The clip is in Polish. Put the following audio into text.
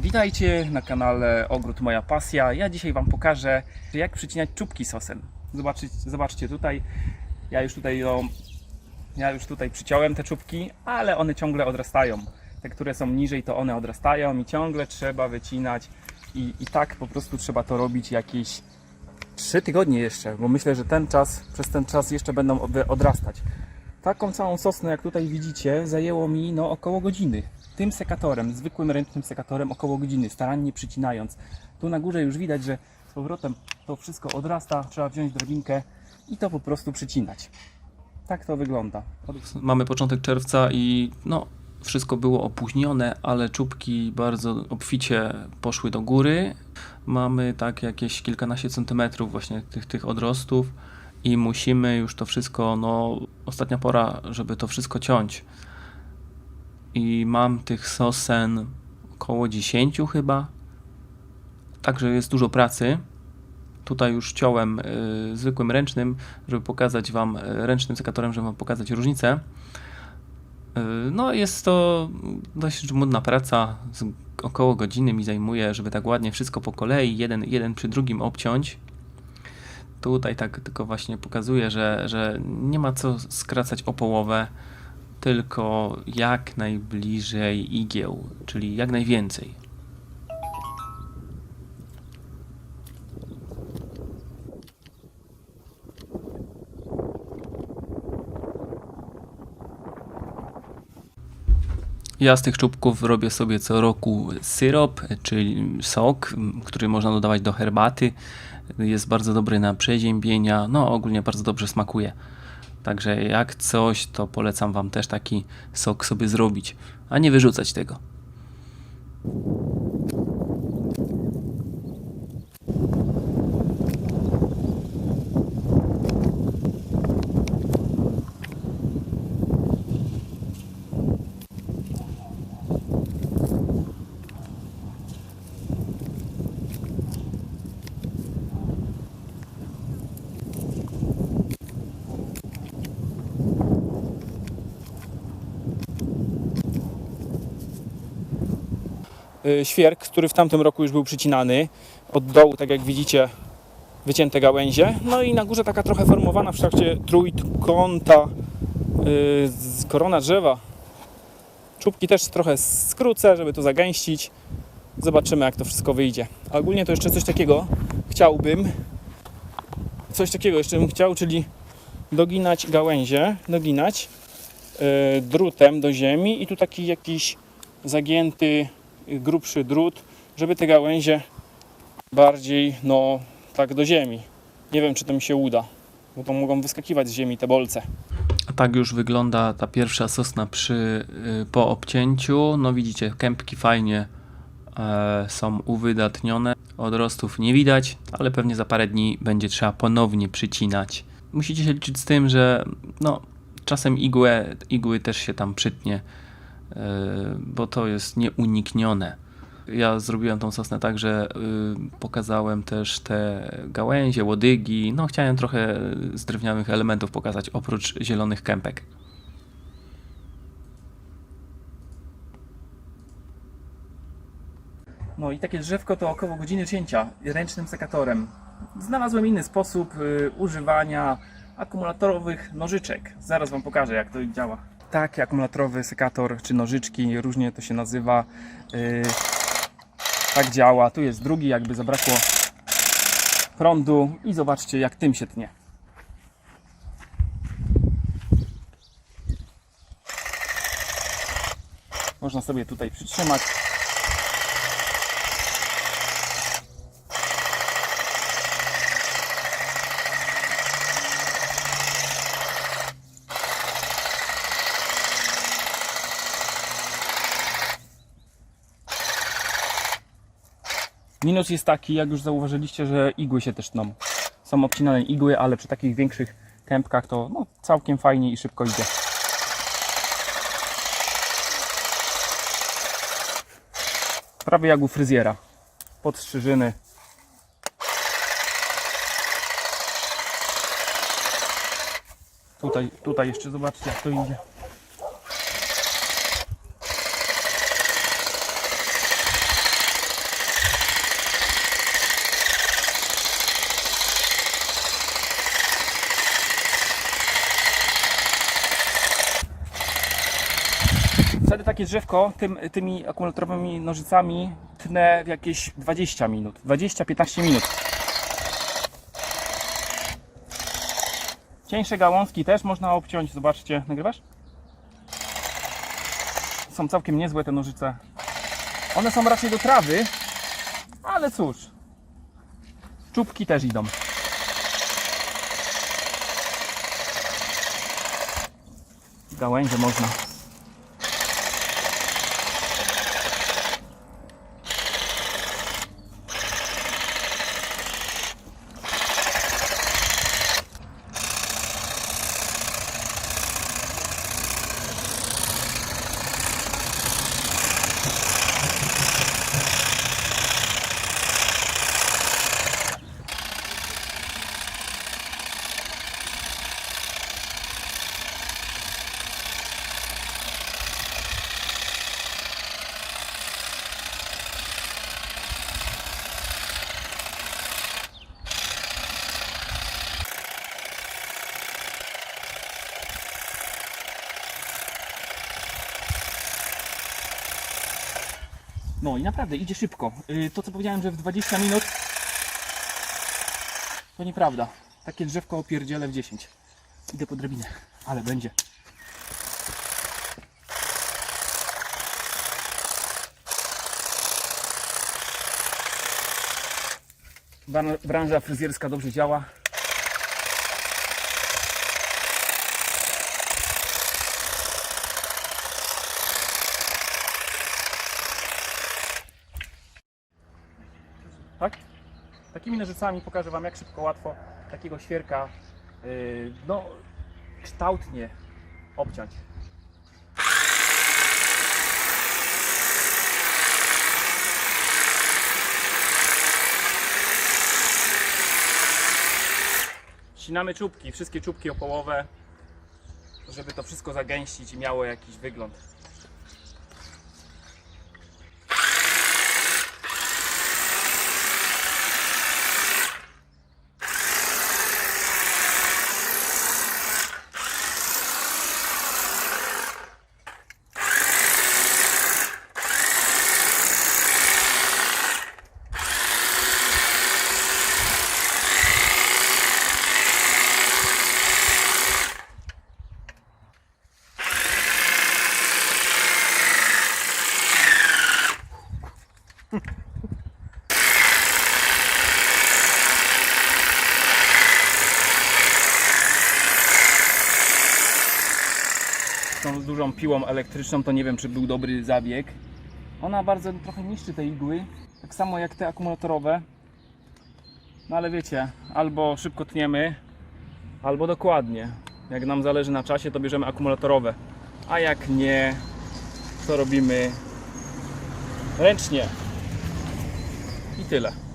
Witajcie na kanale Ogród Moja Pasja. Ja dzisiaj Wam pokażę, jak przycinać czubki sosen. Zobaczcie, zobaczcie tutaj, ja już tutaj, ja już tutaj przyciąłem te czubki, ale one ciągle odrastają. Te, które są niżej, to one odrastają i ciągle trzeba wycinać. I, I tak po prostu trzeba to robić jakieś 3 tygodnie jeszcze, bo myślę, że ten czas, przez ten czas jeszcze będą od- odrastać. Taką całą sosnę, jak tutaj widzicie, zajęło mi no, około godziny. Tym sekatorem, zwykłym ręcznym sekatorem, około godziny, starannie przycinając. Tu na górze już widać, że z powrotem to wszystko odrasta, trzeba wziąć drabinkę i to po prostu przycinać. Tak to wygląda. Mamy początek czerwca i no, wszystko było opóźnione, ale czubki bardzo obficie poszły do góry. Mamy tak jakieś kilkanaście centymetrów właśnie tych, tych odrostów i musimy już to wszystko, no ostatnia pora, żeby to wszystko ciąć. I mam tych sosen około 10 chyba. Także jest dużo pracy. Tutaj już ciąłem y, zwykłym ręcznym, żeby pokazać Wam, y, ręcznym sekatorem, żeby Wam pokazać różnicę. Y, no jest to dość żmudna praca, z około godziny mi zajmuje, żeby tak ładnie wszystko po kolei, jeden, jeden przy drugim obciąć. Tutaj tak tylko właśnie pokazuję, że, że nie ma co skracać o połowę, tylko jak najbliżej igieł, czyli jak najwięcej. Ja z tych czubków robię sobie co roku syrop, czyli sok, który można dodawać do herbaty. Jest bardzo dobry na przeziębienia, no ogólnie bardzo dobrze smakuje. Także jak coś, to polecam Wam też taki sok sobie zrobić, a nie wyrzucać tego. Świerk, który w tamtym roku już był przycinany. Od dołu, tak jak widzicie, wycięte gałęzie. No i na górze taka trochę formowana w kształcie trójkąta y, z korona drzewa. Czubki też trochę skrócę, żeby to zagęścić. Zobaczymy, jak to wszystko wyjdzie. A ogólnie to jeszcze coś takiego chciałbym. Coś takiego jeszcze bym chciał, czyli doginać gałęzie, doginać y, drutem do ziemi i tu taki jakiś zagięty, y, grubszy drut, żeby te gałęzie bardziej, no, tak do ziemi. Nie wiem, czy to mi się uda, bo to mogą wyskakiwać z ziemi te bolce. A tak już wygląda ta pierwsza sosna przy, y, po obcięciu. No widzicie, kępki fajnie e, są uwydatnione. Odrostów nie widać, ale pewnie za parę dni będzie trzeba ponownie przycinać. Musicie się liczyć z tym, że no, czasem igłę, igły też się tam przytnie, bo to jest nieuniknione. Ja zrobiłem tą sosnę tak, że y, pokazałem też te gałęzie, łodygi. No, chciałem trochę z drewnianych elementów pokazać, oprócz zielonych kępek. No i takie drzewko to około godziny cięcia ręcznym sekatorem. Znalazłem inny sposób y, używania akumulatorowych nożyczek. Zaraz Wam pokażę, jak to działa. Taki akumulatorowy sekator, czy nożyczki, różnie to się nazywa. Y, tak działa. Tu jest drugi, jakby zabrakło prądu i zobaczcie, jak tym się tnie. Można sobie tutaj przytrzymać. Minus jest taki, jak już zauważyliście, że igły się też tną. Są obcinane igły, ale przy takich większych kępkach to no, całkiem fajnie i szybko idzie. Prawie jak u fryzjera. Podstrzyżyny. Tutaj, tutaj jeszcze zobaczcie jak to idzie. Takie drzewko tym, tymi akumulatorowymi nożycami tnę w jakieś 20 minut. 20-15 minut. Cieńsze gałązki też można obciąć. Zobaczcie, nagrywasz? Są całkiem niezłe te nożyce. One są raczej do trawy, ale cóż. Czubki też idą. Gałęzie można. No i naprawdę idzie szybko. Y, To co powiedziałem, że w 20 minut to nieprawda. Takie drzewko opierdzielę w 10. Idę po drabinę, ale będzie. Bran- Branża fryzjerska dobrze działa. Tak? Takimi nożycami pokażę Wam, jak szybko, łatwo takiego świerka yy, no, kształtnie obciąć. Ścinamy czubki, wszystkie czubki opołowe, żeby to wszystko zagęścić i miało jakiś wygląd. Z tą dużą piłą elektryczną to nie wiem, czy był dobry zabieg. Ona bardzo trochę niszczy te igły, tak samo jak te akumulatorowe. No ale wiecie, albo szybko tniemy, albo dokładnie. Jak nam zależy na czasie, to bierzemy akumulatorowe. A jak nie, to robimy ręcznie. I tyle.